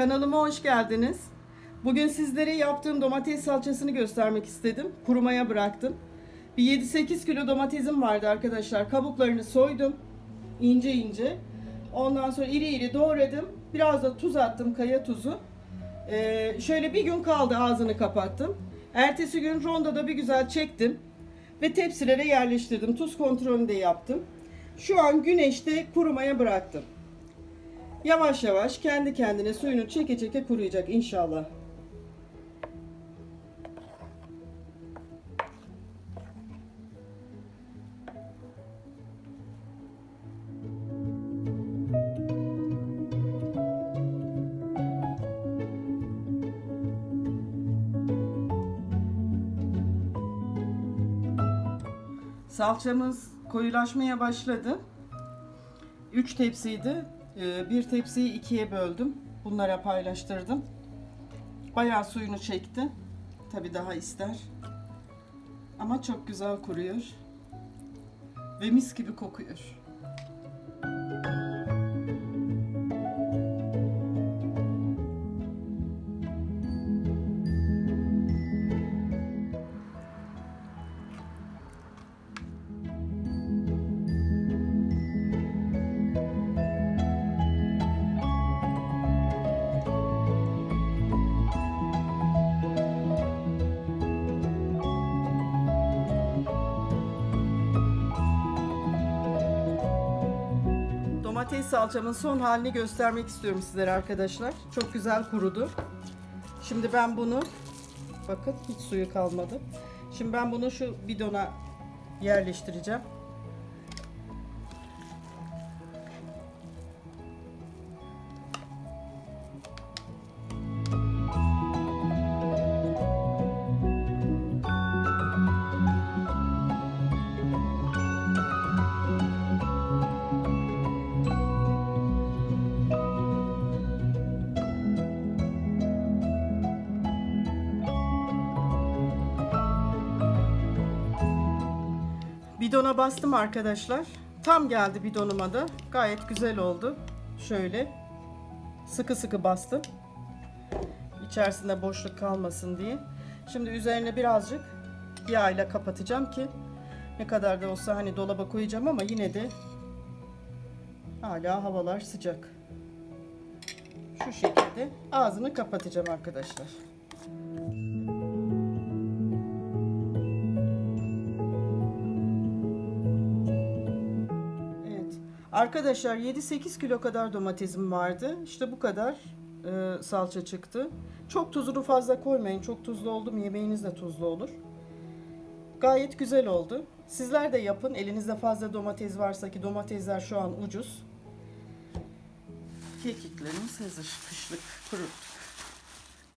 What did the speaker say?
Kanalıma hoş geldiniz. Bugün sizlere yaptığım domates salçasını göstermek istedim. Kurumaya bıraktım. Bir 7-8 kilo domatesim vardı arkadaşlar. Kabuklarını soydum. ince ince. Ondan sonra iri iri doğradım. Biraz da tuz attım, kaya tuzu. Ee, şöyle bir gün kaldı ağzını kapattım. Ertesi gün rondoda bir güzel çektim. Ve tepsilere yerleştirdim. Tuz kontrolünü de yaptım. Şu an güneşte kurumaya bıraktım. Yavaş yavaş kendi kendine suyunu çeke çeke kuruyacak inşallah. Salçamız koyulaşmaya başladı. 3 tepsiydi. Ee, Bir tepsiyi ikiye böldüm. Bunlara paylaştırdım. Bayağı suyunu çekti. Tabi daha ister. Ama çok güzel kuruyor. Ve mis gibi kokuyor. Domates salçamın son halini göstermek istiyorum sizlere arkadaşlar. Çok güzel kurudu. Şimdi ben bunu bakın hiç suyu kalmadı. Şimdi ben bunu şu bidona yerleştireceğim. Bidona bastım arkadaşlar. Tam geldi bidonuma da. Gayet güzel oldu. Şöyle sıkı sıkı bastım. İçerisinde boşluk kalmasın diye. Şimdi üzerine birazcık yağ ile kapatacağım ki ne kadar da olsa hani dolaba koyacağım ama yine de hala havalar sıcak. Şu şekilde ağzını kapatacağım arkadaşlar. Arkadaşlar 7-8 kilo kadar domatesim vardı. İşte bu kadar e, salça çıktı. Çok tuzunu fazla koymayın. Çok tuzlu oldu mu yemeğiniz de tuzlu olur. Gayet güzel oldu. Sizler de yapın. Elinizde fazla domates varsa ki domatesler şu an ucuz. Kekiklerimiz hazır. Kışlık kurut.